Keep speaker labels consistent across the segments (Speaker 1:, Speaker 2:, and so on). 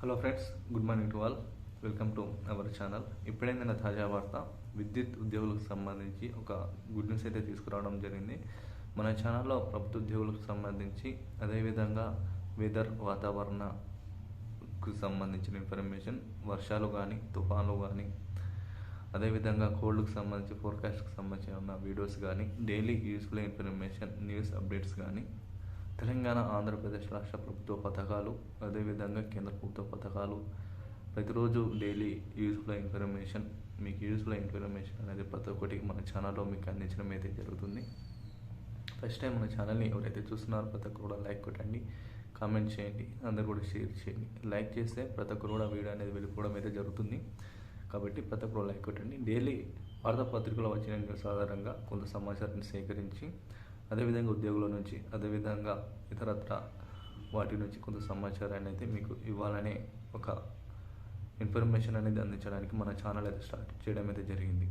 Speaker 1: Hello friends good morning to all welcome to our channel ఇప్పుడైందిన తాజా వార్త విద్యుత్ ఉద్యోగులకు సంబంధించి ఒక గుడ్ న్యూస్ అయితే తీసుకురావడం జరిగింది. మన ఛానల్లో ప్రభుత్వ ఉద్యోగులకు సంబంధించి అదేవిధంగా వెదర్ వాతావరణకు సంబంధించిన ఇన్ఫర్మేషన్ వర్షాలు కానీ తుఫాన్లు కానీ అదేవిధంగా కోల్డ్కి సంబంధించి ఫోర్కాస్ట్కి సంబంధించిన వీడియోస్ కానీ daily useful information news updates కానీ తెలంగాణ ఆంధ్రప్రదేశ్ రాష్ట్ర ప్రభుత్వ పథకాలు అదేవిధంగా కేంద్ర ప్రభుత్వ పథకాలు. ప్రతిరోజు డైలీ యూస్ఫుల్ ఇన్ఫర్మేషన్ మీకు యూస్ఫుల్ ఇన్ఫర్మేషన్ అనేది ప్రతి ఒక్కటి మన ఛానల్లో మీకు అందించడం అయితే జరుగుతుంది. ఫస్ట్ టైం మన ఛానల్ని ఎవరైతే చూస్తున్నారో ప్రతి ఒక్కరు కూడా లైక్ కొట్టండి కామెంట్ చేయండి అందరు కూడా షేర్ చేయండి. లైక్ చేస్తే ప్రతి ఒక్కరు కూడా వీడియో అనేది వెళ్ళిపోవడం అయితే జరుగుతుంది. కాబట్టి ప్రతి ఒక్కరు లైక్ కొట్టండి. డైలీ వార్తాపత్రికలో వచ్చిన న్యూస్ ఆధారంగా కొంత సమాచారాన్ని సేకరించి అదేవిధంగా ఉద్యోగుల నుంచి అదేవిధంగా ఇతరత్ర వాటి నుంచి కొంత సమాచారాన్ని అయితే మీకు ఇవ్వాలనే ఒక ఇన్ఫర్మేషన్ అనేది అందించడానికి మన ఛానల్ అయితే స్టార్ట్ చేయడం అయితే జరిగింది.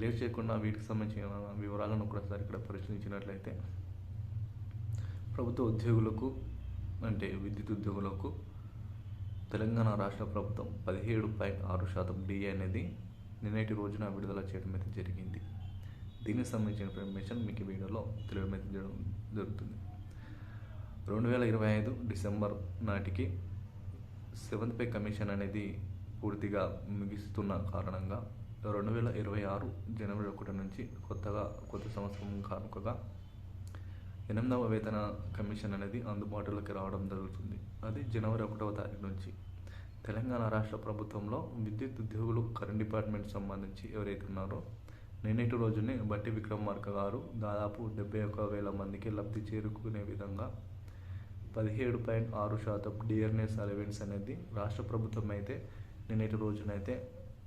Speaker 1: లేట్ చేయకుండా వీటికి సంబంధించిన వివరాలను ఒకసారి ఇక్కడ పరిశీలించినట్లయితే ప్రభుత్వ ఉద్యోగులకు అంటే విద్యుత్ ఉద్యోగులకు తెలంగాణ రాష్ట్ర ప్రభుత్వం పదిహేడు పాయింట్ ఆరు శాతం డిఏ అనేది నిన్నటి రోజున విడుదల చేయడం అయితే జరిగింది. దీనికి సంబంధించిన ఇన్ఫర్మేషన్ మీకు వీడియోలో తెలియడం జరుగుతుంది. రెండు వేల ఇరవై ఐదు డిసెంబర్ నాటికి సెవెంత్ పే కమిషన్ అనేది పూర్తిగా ముగిస్తున్న కారణంగా రెండు వేల ఇరవై ఆరు జనవరి ఒకటి నుంచి కొత్తగా కొత్త సంవత్సరం కానుకగా ఎనిమిదవ వేతన కమిషన్ అనేది అందుబాటులోకి రావడం జరుగుతుంది. అది జనవరి ఒకటవ తారీఖు నుంచి తెలంగాణ రాష్ట్ర ప్రభుత్వంలో విద్యుత్ ఉద్యోగులు కరెంట్ డిపార్ట్మెంట్ సంబంధించి ఎవరైతే ఉన్నారో నిన్నటి రోజునే బట్టి విక్రమార్క గారు దాదాపు డెబ్బై ఒక వేల మందికి లబ్ధి చేరుకునే విధంగా పదిహేడు పాయింట్ ఆరు శాతం డియర్నెస్ అలవెన్స్ అనేది రాష్ట్ర ప్రభుత్వం అయితే నిన్నటి రోజునైతే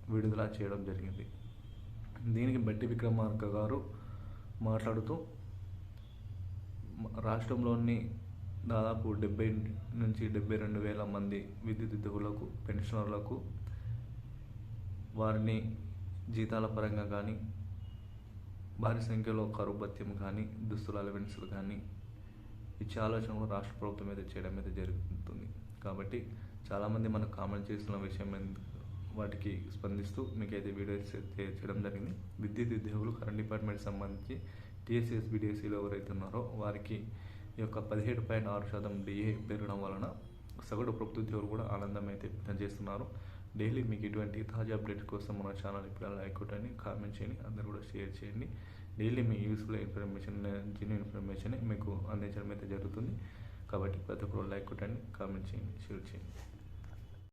Speaker 1: విడుదల చేయడం జరిగింది. దీనికి బట్టి విక్రమార్క గారు మాట్లాడుతూ రాష్ట్రంలోని దాదాపు డెబ్బై నుంచి డెబ్బై రెండు వేల మంది విద్యుత్ ఉద్యోగులకు పెన్షనర్లకు వారిని జీతాల పరంగా కానీ భారీ సంఖ్యలో కరువు భత్యం కానీ దుస్తుల అలవెన్సులు కానీ ఇచ్చే ఆలోచన కూడా రాష్ట్ర ప్రభుత్వం అయితే చేయడం అయితే జరుగుతుంది. కాబట్టి చాలామంది మనకు కామెంట్ చేస్తున్న విషయం వాటికి స్పందిస్తూ మీకైతే వీడియోస్ చేయడం జరిగింది. విద్యుత్ ఉద్యోగులు కరెంట్ డిపార్ట్మెంట్ సంబంధించి టీఎస్ఎస్ బీడీఎస్సీలో ఎవరైతే ఉన్నారో వారికి ఈ యొక్క పదిహేడు పాయింట్ ఆరు శాతం డిఏ పెరగడం వలన సగటు ప్రభుత్వ ఉద్యోగులు కూడా ఆనందం అయితే వ్యక్తం చేస్తున్నారు. డైలీ మీకు ఇటువంటి తాజా అప్డేట్ కోసం మన ఛానల్ ఇప్పుడు లైక్ కొట్టండి కామెంట్ చేయండి అందరు కూడా షేర్ చేయండి. డైలీ మీ యూస్ఫుల్ ఇన్ఫర్మేషన్ జెన్యున్ ఇన్ఫర్మేషన్ మీకు అందించడం అయితే జరుగుతుంది. కాబట్టి ప్రతి ఒక్కరు లైక్ కొట్టండి కామెంట్ చేయండి షేర్ చేయండి.